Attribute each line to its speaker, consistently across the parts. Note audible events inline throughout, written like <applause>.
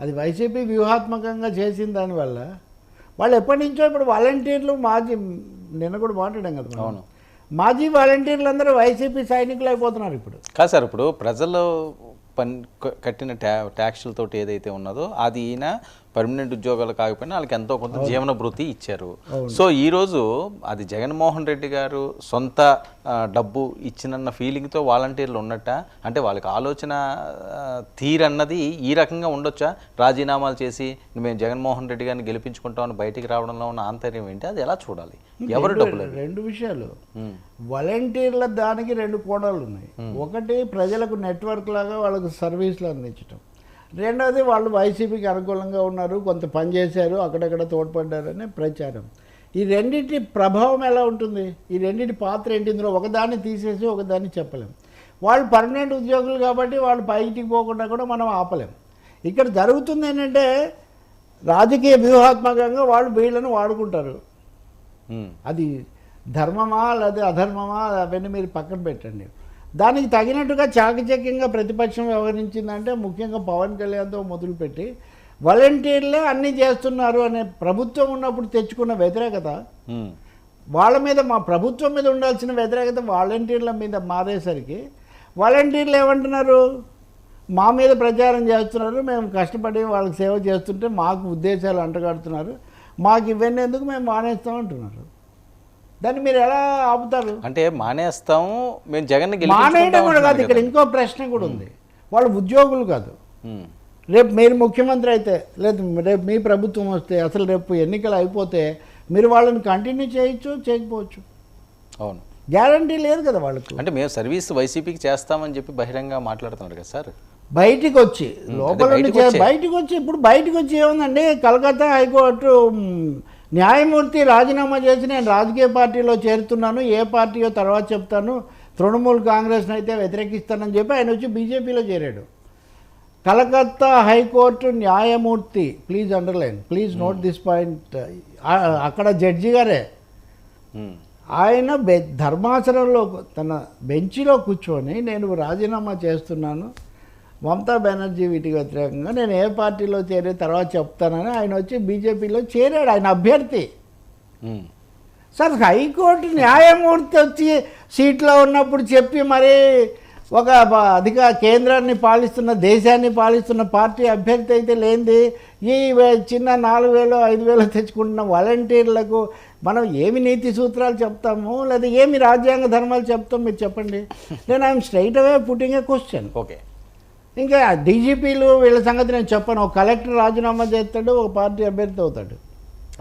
Speaker 1: అది వైసీపీ వ్యూహాత్మకంగా చేసిన దానివల్ల వాళ్ళు ఎప్పటి నుంచో ఇప్పుడు వాలంటీర్లు మాజీ నిన్న కూడా మాట్లాడాం కదా.
Speaker 2: అవును.
Speaker 1: మాజీ వాలంటీర్లు అందరూ వైసీపీ సైనికులు అయిపోతున్నారు ఇప్పుడు
Speaker 2: కాదు సార్ ఇప్పుడు ప్రజలు పన్ కట్టిన ట్యా ట్యాక్సులతోటి ఏదైతే ఉన్నదో అది ఈయన పర్మనెంట్ ఉద్యోగాలు కాకపోయినా వాళ్ళకి ఎంతో కొంత జీవన భృతి ఇచ్చారు. సో ఈ రోజు అది జగన్మోహన్ రెడ్డి గారు సొంత డబ్బు ఇచ్చినన్న ఫీలింగ్తో వాలంటీర్లు ఉన్నట్ట? అంటే వాళ్ళకి ఆలోచన తీరన్నది ఈ రకంగా ఉండొచ్చా? రాజీనామాలు చేసి మేము జగన్మోహన్ రెడ్డి గారిని గెలిపించుకుంటామని బయటికి రావడంలో ఉన్న ఆంతర్యం ఏంటి? అది ఎలా చూడాలి? ఎవరు డబ్బులు?
Speaker 1: రెండు విషయాలు. వాలంటీర్ల దానికి రెండు కోణాలు ఉన్నాయి. ఒకటి ప్రజలకు నెట్వర్క్ లాగా వాళ్ళకు సర్వీసులు అందించడం రెండవది వాళ్ళు వైసీపీకి అనుకూలంగా ఉన్నారు కొంత పని చేశారు అక్కడక్కడ తోడ్పడ్డారని ప్రచారం. ఈ రెండింటి ప్రభావం ఎలా ఉంటుంది? ఈ రెండింటి పాత్ర ఏంటి? ఇందులో ఒకదాన్ని తీసేసి ఒకదాన్ని చెప్పలేం. వాళ్ళు పర్మనెంట్ ఉద్యోగులు కాబట్టి వాళ్ళు పైకి పోకుండా కూడా మనం ఆపలేం. ఇక్కడ జరుగుతుంది ఏంటంటే రాజకీయ వ్యూహాత్మకంగా వాళ్ళు వీళ్ళను వాడుకుంటారు. అది ధర్మమా లేదా అధర్మమా అవన్నీ మీరు పక్కన పెట్టండి. దానికి తగినట్టుగా చాకచక్యంగా ప్రతిపక్షం వ్యవహరించిందంటే ముఖ్యంగా పవన్ కళ్యాణ్తో మొదలుపెట్టి వాలంటీర్లే అన్నీ చేస్తున్నారు అనే ప్రభుత్వం ఉన్నప్పుడు తెచ్చుకున్న వ్యతిరేకత. వాళ్ళ మీద మా ప్రభుత్వం మీద ఉండాల్సిన వ్యతిరేకత వాలంటీర్ల మీద మారేసరికి వాలంటీర్లు ఏమంటున్నారు? మా మీద ప్రచారం చేస్తున్నారు మేము కష్టపడి వాళ్ళకి సేవ చేస్తుంటే మాకు ఉద్దేశాలు అంటగడుతున్నారు మాకు ఇవన్నీ ఎందుకు మేము మానేస్తాం అంటున్నారు దాన్ని మీరు ఎలా ఆపుతారు?
Speaker 2: అంటే మానేస్తాము మేము జగన్
Speaker 1: మానేయడం కూడా కాదు ఇక్కడ ఇంకో ప్రశ్న కూడా ఉంది. వాళ్ళు ఉద్యోగులు కాదు. రేపు మీరు ముఖ్యమంత్రి అయితే లేదు రేపు మీ ప్రభుత్వం వస్తే అసలు రేపు ఎన్నికలు అయిపోతే మీరు వాళ్ళని కంటిన్యూ చేయొచ్చు చేయకపోవచ్చు.
Speaker 2: అవును.
Speaker 1: గ్యారంటీ లేదు కదా వాళ్ళకు.
Speaker 2: అంటే మేము సర్వీస్ వైసీపీకి చేస్తామని చెప్పి బహిరంగ మాట్లాడుతున్నారు కదా సార్?
Speaker 1: బయటికి వచ్చి లోపల
Speaker 2: బయటికి వచ్చే.
Speaker 1: ఇప్పుడు బయటికి వచ్చి ఏముందండి? కలకత్తా హైకోర్టు న్యాయమూర్తి రాజీనామా చేసి నేను రాజకీయ పార్టీలో చేరుతున్నాను ఏ పార్టీయో తర్వాత చెప్తాను తృణమూల్ కాంగ్రెస్ని అయితే వ్యతిరేకిస్తానని చెప్పి ఆయన వచ్చి బీజేపీలో చేరాడు. కలకత్తా హైకోర్టు న్యాయమూర్తి please underline please note this point అక్కడ జడ్జి గారే.
Speaker 2: ఉమ్,
Speaker 1: ఆయన బె ధర్మాసనంలో తన బెంచిలో కూర్చొని నేను రాజీనామా చేస్తున్నాను మమతా బెనర్జీ వీటికి వ్యతిరేకంగా నేను ఏ పార్టీలో చేరే తర్వాత చెప్తానని ఆయన వచ్చి బీజేపీలో చేరాడు ఆయన అభ్యర్థి. సార్ హైకోర్టు న్యాయమూర్తి వచ్చి సీట్లో ఉన్నప్పుడు చెప్పి మరి ఒక అధిక కేంద్రాన్ని పాలిస్తున్న దేశాన్ని పాలిస్తున్న పార్టీ అభ్యర్థి అయితే లేనిది ఈ చిన్న నాలుగు వేలు ఐదు వేలు తెచ్చుకుంటున్న వాలంటీర్లకు మనం ఏమి నీతి సూత్రాలు చెప్తాము లేదా ఏమి రాజ్యాంగ ధర్మాలు చెప్తాం మీరు చెప్పండి. <laughs> నేను I'm straight away putting a question.
Speaker 2: Okay.
Speaker 1: ఇంకా డీజీపీలు వీళ్ళ సంగతి నేను చెప్పను. ఒక కలెక్టర్ రాజీనామా చేస్తాడు ఒక పార్టీ అభ్యర్థి అవుతాడు.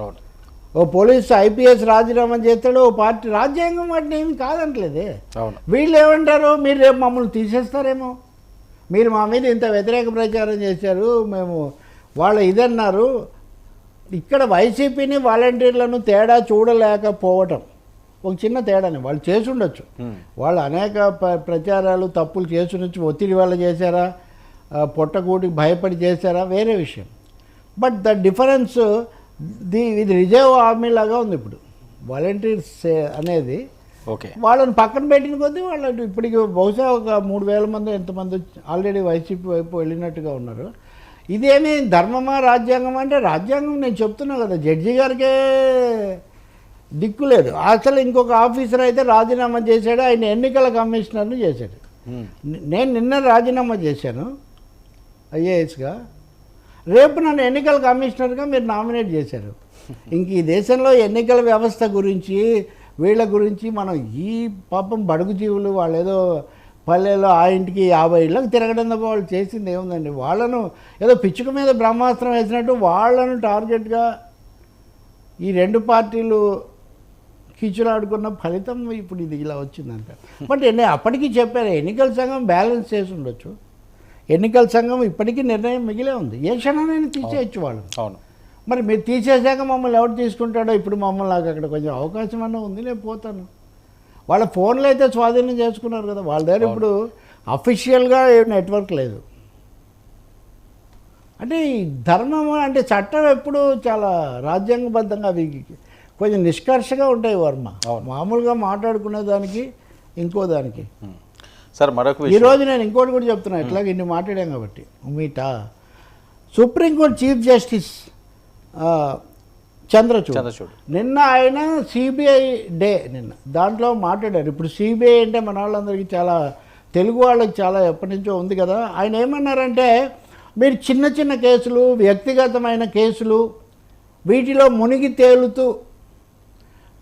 Speaker 2: అవును.
Speaker 1: ఓ పోలీస్ ఐపీఎస్ రాజీనామా చేస్తాడు ఓ పార్టీ రాజ్యాంగం వాటిని ఏమి కాదంటలేదే.
Speaker 2: అవును.
Speaker 1: వీళ్ళు ఏమంటారు? మీరు రేపు మమ్మల్ని తీసేస్తారేమో. మీరు మా మీద ఇంత వ్యతిరేక ప్రచారం చేశారు మేము వాళ్ళ ఇదన్నారు. ఇక్కడ వైసీపీని వాలంటీర్లను తేడా చూడలేకపోవటం. ఒక చిన్న తేడాని. వాళ్ళు చేసి ఉండొచ్చు వాళ్ళు అనేక ప్ర- ప్రచారాలు తప్పులు చేస్తుండొచ్చు ఒత్తిడి వల్ల చేశారా? పొట్టకూటికి భయపడి చేశారా? వేరే విషయం. బట్ ద డిఫరెన్స్ ది ఇది రిజర్వ్ ఆర్మీ లాగా ఉంది ఇప్పుడు. వాలంటీర్స్ అనేది
Speaker 2: ఓకే.
Speaker 1: వాళ్ళని పక్కన పెట్టిన కొద్దీ వాళ్ళు ఇప్పటికి బహుశా ఒక మూడు వేల మంది ఎంతమంది ఆల్రెడీ వైసీపీ వైపు వెళ్ళినట్టుగా ఉన్నారు. ఇదేమి ధర్మమా రాజ్యాంగం అంటే రాజ్యాంగం నేను చెప్తున్నా కదా. జడ్జి గారికే దిక్కు లేదు. అసలు ఇంకొక ఆఫీసర్ అయితే రాజీనామా చేశాడు ఆయన ఎన్నికల కమిషనర్ను చేశాడు. నేను నిన్న రాజీనామా చేశాను ఐఏఎస్గా. రేపు నన్ను ఎన్నికల కమిషనర్గా మీరు నామినేట్ చేశారు. <laughs> ఇంక ఈ దేశంలో ఎన్నికల వ్యవస్థ గురించి వీళ్ళ గురించి మనం ఈ పాపం బడుగు జీవులు వాళ్ళు ఏదో పల్లెలో ఆ ఇంటికి యాభై ఇళ్ళకి తిరగడం తప్ప వాళ్ళు చేసింది ఏముందండి? వాళ్ళను ఏదో పిచ్చుక మీద బ్రహ్మాస్త్రం వేసినట్టు వాళ్ళను టార్గెట్గా ఈ రెండు పార్టీలు కీచులాడుకున్న ఫలితం ఇప్పుడు ఇది ఇలా వచ్చిందంట. బట్ నేను అప్పటికీ చెప్పాను ఎన్నికల సంఘం బ్యాలెన్స్ చేసి ఉండొచ్చు. ఎన్నికల సంఘం ఇప్పటికీ నిర్ణయం మిగిలే ఉంది. ఏ క్షణాన్ని తీసేయచ్చు వాళ్ళు.
Speaker 2: అవును.
Speaker 1: మరి మీరు తీసేసాక మమ్మల్ని ఎవరు తీసుకుంటాడో ఇప్పుడు మమ్మల్ని నాకు అక్కడ కొంచెం అవకాశం అన్నా ఉంది నేను పోతాను. వాళ్ళ ఫోన్లు అయితే స్వాధీనం చేసుకున్నారు కదా. వాళ్ళ దగ్గర ఇప్పుడు అఫీషియల్గా నెట్వర్క్ లేదు. అంటే ఈ ధర్మం అంటే చట్టం ఎప్పుడు చాలా రాజ్యాంగబద్ధంగా కొంచెం నిష్కర్షగా ఉంటాయి వర్మ. మామూలుగా మాట్లాడుకునే దానికి ఇంకో దానికి.
Speaker 2: సార్ మరొక
Speaker 1: ఈ
Speaker 2: విషయం.
Speaker 1: రోజు నేను ఇంకోటి కూడా చెప్తున్నా ఇట్లాగ ఇన్ని మాట్లాడాం కాబట్టి. మీట supreme court chief justice Chandrachud.
Speaker 2: Chandrachud.
Speaker 1: నిన్న ఆయన సిబిఐ డే నిన్న. దాంట్లో మాట్లాడారు. ఇప్పుడు సిబిఐ అంటే మన వాళ్ళందరికీ చాలా తెలుగు వాళ్ళకి చాలా ఎప్పటి నుంచో ఉంది కదా. ఆయన ఏమన్నారంటే మీరు చిన్న చిన్న కేసులు వ్యక్తిగతమైన కేసులు వీటిలో మునిగి తేలుతూ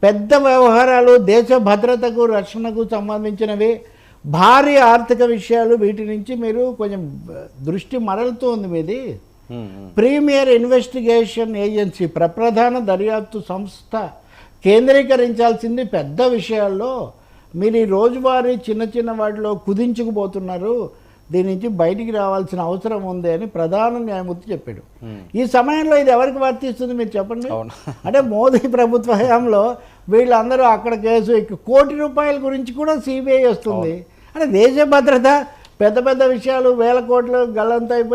Speaker 1: పెద్ద వ్యవహారాలు దేశ భద్రతకు రక్షణకు సంబంధించినవి. భారీ ఆర్థిక విషయాలు వీటి నుంచి మీరు కొంచెం దృష్టి మరలుతూ ఉంది మీది. ప్రీమియర్ ఇన్వెస్టిగేషన్ ఏజెన్సీ ప్రప్రధాన దర్యాప్తు సంస్థ కేంద్రీకరించాల్సింది పెద్ద విషయాల్లో. మీరు ఈ రోజువారీ చిన్న చిన్న వాటిలో కుదించుకుపోతున్నారు. దీని నుంచి బయటికి రావాల్సిన అవసరం ఉంది అని ప్రధాన న్యాయమూర్తి చెప్పాడు. ఈ సమయంలో ఇది ఎవరికి వర్తిస్తుంది మీరు చెప్పండి? <laughs> అంటే మోదీ ప్రభుత్వ హయాంలో వీళ్ళందరూ అక్కడ కేసు కోటి రూపాయల గురించి కూడా సిబిఐ వస్తుంది. అంటే దేశ భద్రత పెద్ద పెద్ద విషయాలు వేల కోట్లు గల్లంత అయిపోయి